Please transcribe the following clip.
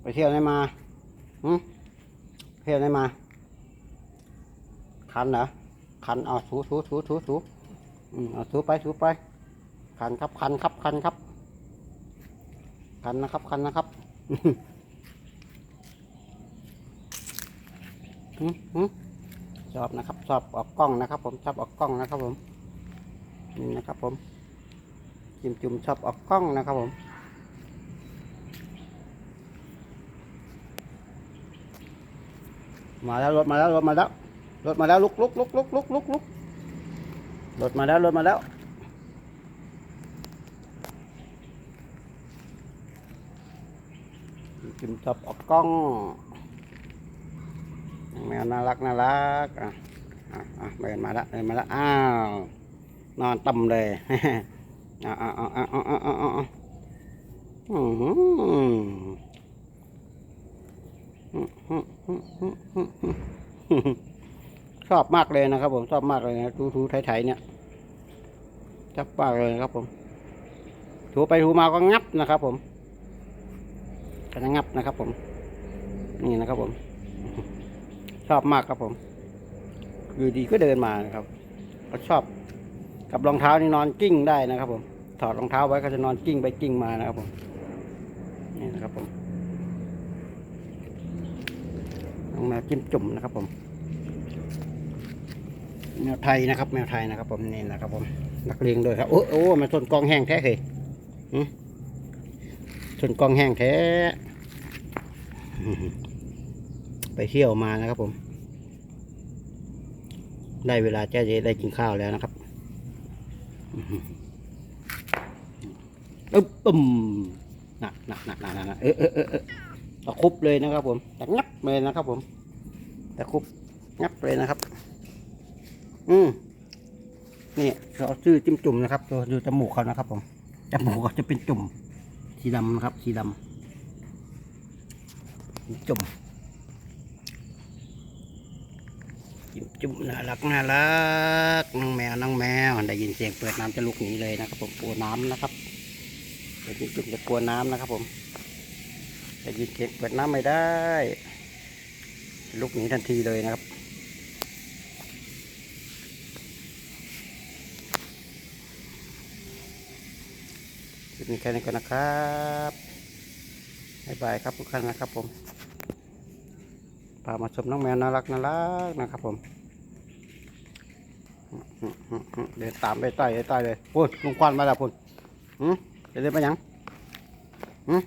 ไปเที่ยวไหนมาหืมเที่ยวไหนมา คันเหรอ คัน เอาถูถูถูถูถูอืมเอาถูไปถูไป คันครับคันครับคันครับ คันนะครับคันนะครับหืมหืมชอบนะครับชอบออกกล้องนะครับ ผมชอบออกกล้องนะครับผมนี่นะครับผมจิมจุ่มชอบออกกล้องนะครับผม มาแล้วรถมาแล้วรถมาแล้วรถมาแล้วลุกลุกลุกลุกลุกลุกลุกรถมาแล้วรถมาแล้วจิ้มจับออกกล้องแมวน่ารักน่ารักอะอะเดินมาแล้วเดินมาแล้วอ้าวนอนต่ำเลยอะอะอะอะอะอะอะอืม ชอบมากเลยนะครับ ผมชอบมากเลยนะทูทูไถๆเนี่ยชอบมากเลยครับ ผมถูไปถูมาก็งับนะครับ ผมก็จะงับนะครับ ผม นี่นะครับ ผม ชอบมากครับผมอยู่ดีก็เดินมานะครับก็ชอบกับรองเท้านี่นอนกิ้งได้นะครับ ผม ถอดรองเท้าไว้ก็จะนอนกิ้งไปกิ้งมานะครับ ผม นี่นะครับผมน้องแมว จิ้มจุ่มนะครับ ผม แมวไทยนะครับ แมวไทยนะครับ ผมนี่นะครับผมนักเรียงด้วยครับโอ้โอ้มาชนกองแห้งแท้เลยหึชนกองแห้งแท้ ไปเที่ยวมานะครับ ผม ได้เวลาเจ้ได้กินข้าวแล้วนะครับอึ๊บปุ่มหนักหนักหนักหนักหนักเออเออเออเออตะคุบเลยนะครับผมตะงับเลยนะครับผม ตะคุบงับเลยนะครับ อืมนี่เราชื่อจิ้มจุ่มนะครับตัวดูจมูกเขานะครับผมจมูกเขาจะเป็นจุ่ม สีดำนะครับ สีดำจุ่มจิ้มจุ่มน่ารักน่ารักน้องแมวน้องแมวได้ยินเสียงเปิดน้ำจะลุกหนีเลยนะครับ ผมกลัวน้ำนะครับแต่จิ้มจุ่มจะกลัวน้ำนะครับ ผมได้ยินเสียงเปิดน้ำไม่ได้ ลุกหนีทันทีเลยนะครับ คลิปนี้แค่นี้ก่อนนะครับบ๊ายบายครับทุกท่านนะครับผมพามาชมน้องแมวน่ารักน่ารักนะครับผมเดินตามไปใต้ไปใต้เลยพุ่นลุงควันมาแล้วพุ่นหืมเดินไปยังหืม